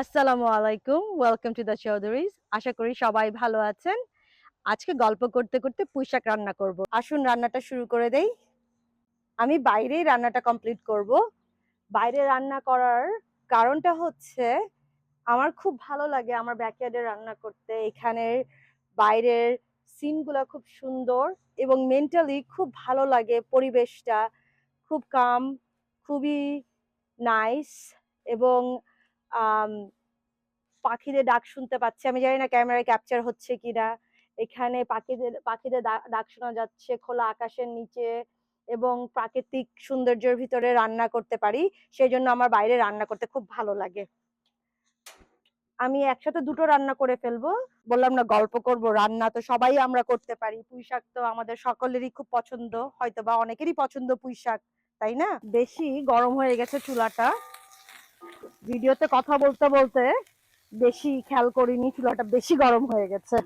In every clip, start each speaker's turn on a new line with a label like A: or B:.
A: আসসালামু আলাইকুম। Welcome to the Chowdhurys আশা করি সবাই ভালো আছেন। আজকে গল্প করতে করতে পুঁইশাক রান্না করব। আসুন রান্নাটা শুরু করে দেই। আমি বাইরেই রান্নাটা কমপ্লিট করব। বাইরে রান্না করার কারণটা হচ্ছে, আমার খুব ভালো লাগে আমার ব্যাকয়ার্ডে রান্না করতে। এখানের বাইরের সিনগুলো খুব সুন্দর এবং মেন্টালি খুব ভালো লাগে পরিবেশটা। খুব কাম খুবই নাইস এবং পাখিদের ডাক শুনতে পাচ্ছি। আমি জানি না ক্যামেরায় ক্যাপচার হচ্ছে কিনা। এখানে পাখিদের পাখিদের ডাক শোনা যাচ্ছে খোলা আকাশের নিচে এবং প্রাকৃতিক সৌন্দর্যের ভিতরে রান্না করতে পারি। সেই জন্য আমার বাইরে রান্না করতে খুব ভালো লাগে। আমি একসাথে দুটো রান্না করে ফেলব। বললাম না, গল্প করব, রান্না তো সবাই আমরা করতে পারি। পুঁই শাক তো আমাদের সকলেরই খুব পছন্দ। হয়তো বা অনেকেরই পছন্দ পুঁই শাক তাই না? বেশি গরম হয়ে গেছে চুলাটা। ভিডিওতে কথা বলতে বলতে বেশি খেয়াল করিনি, চুলাটা বেশি গরম হয়ে গেছে।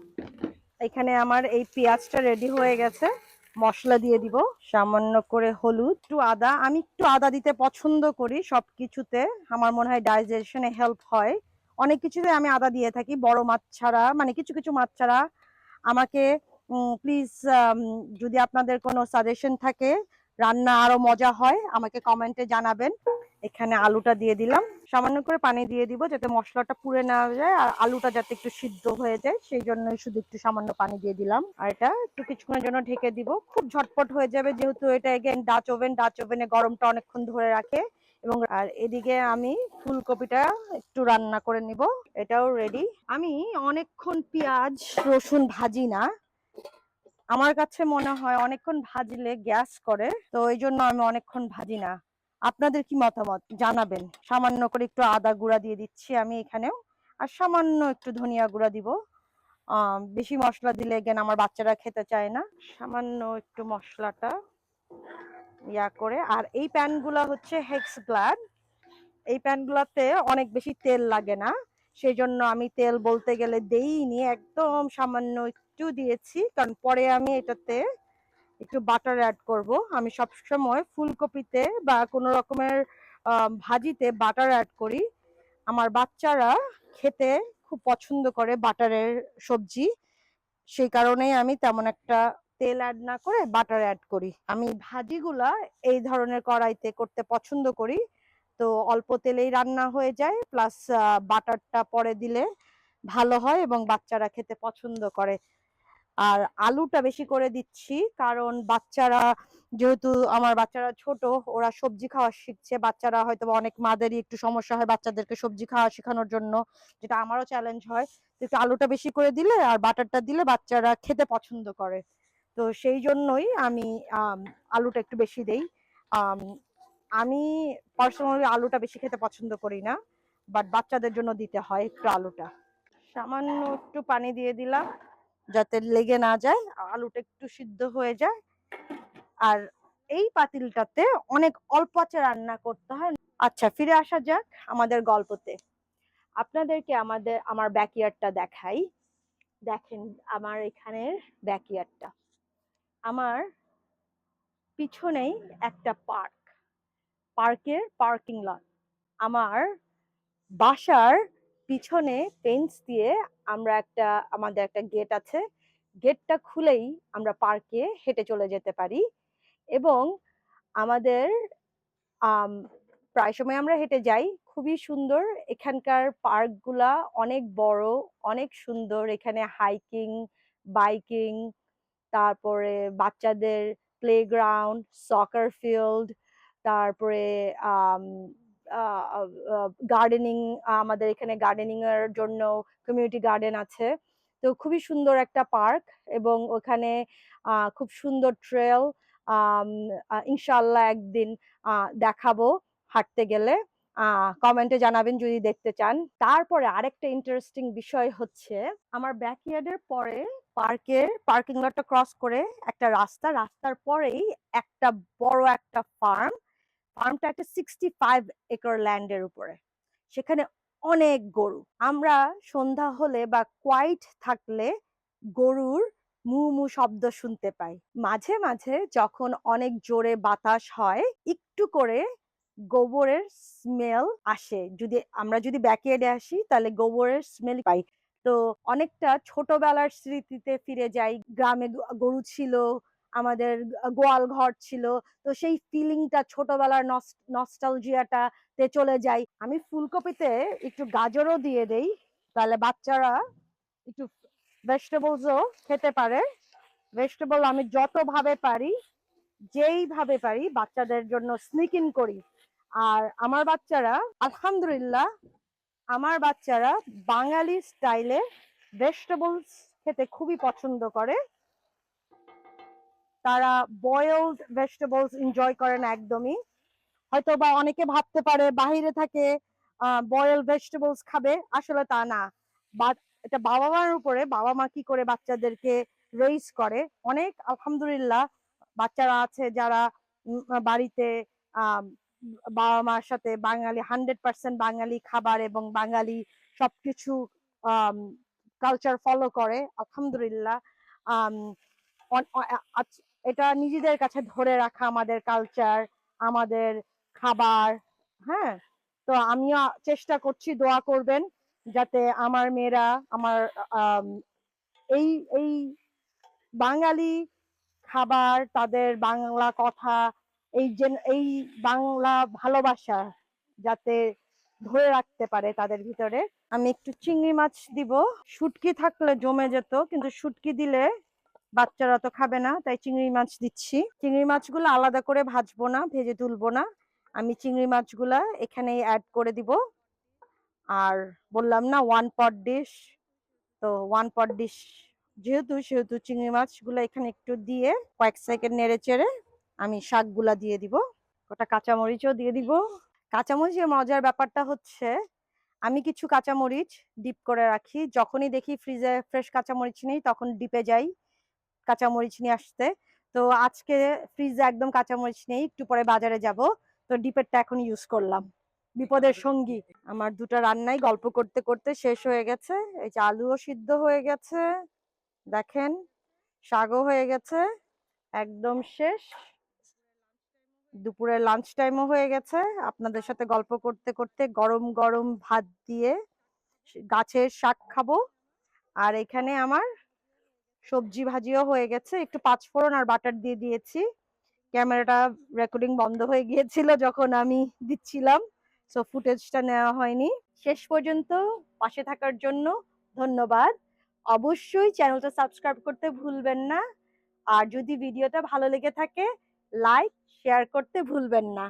A: এখানে আমার এই পেঁয়াজটা রেডি হয়ে গেছে। মশলা দিয়ে দিব, সামান্য করে হলুদ, একটু আদা। আমি একটু আদা দিতে পছন্দ করি, সবকিছুতে। আমার মনে হয় ডাইজেশনে হেল্প হয়। অনেক কিছুতে আমি আদা দিয়ে থাকি, বড় মাছ ছাড়া মানে কিছু কিছু মাছ ছাড়া। আমাকে প্লিজ যদি আপনাদের কোনো সাজেশন থাকে, রান্না আরও মজা হয়, আমাকে কমেন্টে জানাবেন। এখানে আলুটা দিয়ে দিলাম। সামান্য করে পানি দিয়ে দিব যাতে মশলাটা পুড়ে না যায় আর আলুটা যাতে একটু সিদ্ধ হয়ে যায়, সেই জন্য শুধু একটু সামান্য পানি দিয়ে দিলাম। আর এটা একটু কিছুক্ষণের জন্য ঢেকে দিব। খুব ঝটপট হয়ে যাবে যেহেতু এটা এগেন ডাচ ওভেন ডাচ ওভেনে গরমটা অনেকক্ষণ ধরে রাখে। এবং আর এদিকে আমি ফুলকপিটা একটু রান্না করে নিব। এটাও রেডি আমি অনেকক্ষণ পেঁয়াজ, রসুন ভাজি না। আমার কাছে মনে হয় অনেকক্ষণ ভাজলে গ্যাস করে। তো এই জন্য আমি অনেকক্ষণ ভাজি না। আপনাদের কি মতামত? জানাবেন। সামান্য করে একটু আদা গুঁড়া দিয়ে দিচ্ছি আমি এখানেও। আর সামান্য একটু ধনিয়া গুঁড়া দিব। বেশি মশলা দিলে গেন আমার বাচ্চারা খেতে চায় না। সামান্য একটু মশলাটা ইয়া করে। আর এই প্যানগুলা হচ্ছে হেক্স গ্লাড এই প্যানগুলাতে অনেক বেশি তেল লাগে না। সেই জন্য আমি তেল বলতে গেলে দেইনি। একদম সামান্য একটু দিয়েছি। কারণ পরে আমি এটাতে একটু বাটার অ্যাড করব। আমি সব সময় ফুলকপিতে বা কোনো রকমের ভাজিতে বাটার অ্যাড করি। আমার বাচ্চারা খেতে খুব পছন্দ করে বাটারের সবজি। সেই কারণেই আমি তেমন একটা তেল অ্যাড না করে বাটার অ্যাড করি। আমি ভাজিগুলা এই ধরনের কড়াইতে করতে পছন্দ করি। তো অল্প তেলেই রান্না হয়ে যায় প্লাস বাটারটা পরে দিলে ভালো হয় এবং বাচ্চারা খেতে পছন্দ করে। আর আলুটা বেশি করে দিচ্ছি। কারণ বাচ্চারা যেহেতু আমার বাচ্চারা ছোট, ওরা সবজি খাওয়া শিখছে। বাচ্চারা হয়তো অনেক মাদেরই একটু সমস্যা হয় বাচ্চাদেরকে সবজি খাওয়া শেখানোর জন্য, যেটা আমারও চ্যালেঞ্জ হয়। একটু আলুটা বেশি করে দিলে আর বাটারটা দিলে বাচ্চারা খেতে পছন্দ করে। তো সেই জন্যই আমি আলুটা একটু বেশি দেই। আমি পার্সোনালি আলুটা বেশি খেতে পছন্দ করি না বাট বাচ্চাদের জন্য দিতে হয় একটু আলুটা। সামান্য একটু পানি দিয়ে দিলাম। যাতে লেগে না যায়, আলুটা একটু সিদ্ধ হয়ে যায়। আর এই পাতিলটাতে অনেক অল্প আঁচে রান্না করতে হয়। আচ্ছা ফিরে আসা যাক আমাদের গল্পতে। আপনাদেরকে আমাদের, আমার ব্যাকইয়ার্ডটা দেখাই। দেখেন আমার এখানের ব্যাকইয়ার্ডটা। আমার পিছনেই একটা পার্ক। পার্কের পার্কিং লট। আমার বাসার পিছনে ফেন্স দিয়ে আমরা একটা, আমাদের একটা গেট আছে। গেটটা খুলেই আমরা পার্কে হেঁটে চলে যেতে পারি এবং আমাদের প্রায় সময় আমরা হেঁটে যাই। খুবই সুন্দর। এখানকার পার্কগুলা অনেক বড়, অনেক সুন্দর। এখানে হাইকিং বাইকিং তারপরে বাচ্চাদের প্লেগ্রাউন্ড সকার ফিল্ড তারপরে গার্ডেনিং আমাদের এখানে গার্ডেনিং এর জন্য কমিউনিটি গার্ডেন আছে। তো খুবই সুন্দর একটা পার্ক এবং ওখানে খুব সুন্দর ট্রেল ইনশাল্লাহ একদিন দেখাবো হাঁটতে গেলে। কমেন্টে জানাবেন যদি দেখতে চান। তারপরে আরেকটা ইন্টারেস্টিং বিষয় হচ্ছে, আমার ব্যাকইয়ার্ডের পরে পার্কের পার্কিং লটটা ক্রস করে একটা রাস্তা। রাস্তার পরেই একটা বড় একটা ফার্ম ফার্মটা একটা সিক্সটি ফাইভ একর ল্যান্ডের উপরে। সেখানে অনেক গরু। আমরা সন্ধ্যা হলে বা কোয়াইট থাকলে গরুর মু মু শব্দ শুনতে পাই। মাঝে মাঝে যখন অনেক জোরে বাতাস হয়, একটু করে গোবরের স্মেল আসে। যদি আমরা যদি ব্যাকইয়ার্ডে আসি, তাহলে গোবরের স্মেল পাই। তো অনেকটা ছোটবেলার স্মৃতিতে ফিরে যাই। গ্রামে গরু ছিল আমাদের গোয়াল ঘর ছিল। তো সেই ফিলিংটা ছোটবেলার নস্টালজিয়াটা তে চলে যাই আমি ফুলকপিতে একটু গাজরও দিয়ে দেই, তাহলে বাচ্চারা একটু ভেজিটেবলসও খেতে পারে। ভেজিটেবল আমি যতভাবে পারি, যেইভাবে পারি বাচ্চাদের জন্য স্নিকিং করি। আর আমার বাচ্চারা, আলহামদুলিল্লাহ, আমার বাচ্চারা বাঙালি স্টাইলে ভেজিটেবলস খেতে খুবই পছন্দ করে। তারা বয়েলড ভেজিটেবলস এনজয় করে না একদমই। হয়তো বা অনেকে ভাবতে পারে, বাহিরে থাকে বয়েল ভেজিটেবলস খাবে। আসলে তা না। বাট এটা বাবা মার উপরে বাবা মা কি করে বাচ্চাদেরকে রেইজ করে? অনেক, আলহামদুলিল্লাহ, বাচ্চারা আছে যারা বাড়িতে বাবা মার সাথে বাঙালি হান্ড্রেড পার্সেন্ট বাঙালি খাবার এবং বাঙালি সবকিছু কালচার ফলো করে, আলহামদুলিল্লাহ। এটা নিজেদের কাছে ধরে রাখা আমাদের কালচার আমাদের খাবার হ্যাঁ? তো আমিও চেষ্টা করছি দোয়া করবেন যাতে আমার মেয়েরা আমার আম, এই এই বাঙালি খাবার তাদের বাংলা কথা এই যে এই বাংলা ভালোবাসা যাতে ধরে রাখতে পারে তাদের ভিতরে। আমি একটু চিংড়ি মাছ দিব। শুটকি থাকলে জমে যেত কিন্তু শুটকি দিলে বাচ্চারা তো খাবে না, তাই চিংড়ি মাছ দিচ্ছি। চিংড়ি মাছগুলো আলাদা করে ভাজবো না, ভেজে তুলবো না। আমি চিংড়ি মাছগুলা এখানেই অ্যাড করে দিব। আর বললাম না ওয়ান পট ডিশ তো ওয়ান পট ডিশ যেহেতু, সেহেতু চিংড়ি মাছগুলো এখানে একটু দিয়ে কয়েক সেকেন্ড নেড়ে চেড়ে আমি শাকগুলা দিয়ে দিব। ওটা কাঁচামরিচও দিয়ে দিব। কাঁচামরিচের মজার ব্যাপারটা হচ্ছে, আমি কিছু কাঁচামরিচ ডিপ করে রাখি। যখনই দেখি ফ্রিজে ফ্রেশ কাঁচামরিচ নেই, তখন ডিপে যাই। কাঁচামরিচ নিয়ে আসতে। তো আজকে ফ্রিজে একদম কাঁচামরিচ নেই একটু পরে বাজারে যাব। তো ডিপেরটা এখন ইউজ করলাম। বিপদের সঙ্গী। আমার দুটো রান্নাই গল্প করতে করতে শেষ হয়ে গেছে। এই যে আলুও সিদ্ধ হয়ে গেছে। দেখেন শাকও হয়ে গেছে। একদম শেষ। দুপুরের লাঞ্চ টাইমও হয়ে গেছে। আপনাদের সাথে গল্প করতে করতে গরম গরম ভাত দিয়ে গাছের শাক খাব। আর এখানে আমার সবজি ভাজিও হয়ে গেছে। একটু পাঁচফোড়ন আর বাটার দিয়ে দিয়েছি। ক্যামেরাটা রেকর্ডিং বন্ধ হয়ে গিয়েছিল যখন আমি দিচ্ছিলাম সো ফুটেজটা নেওয়া হয়নি। শেষ পর্যন্ত পাশে থাকার জন্য ধন্যবাদ। অবশ্যই চ্যানেলটা সাবস্ক্রাইব করতে ভুলবেন না। আর যদি ভিডিওটা ভালো লেগে থাকে লাইক শেয়ার করতে ভুলবেন না।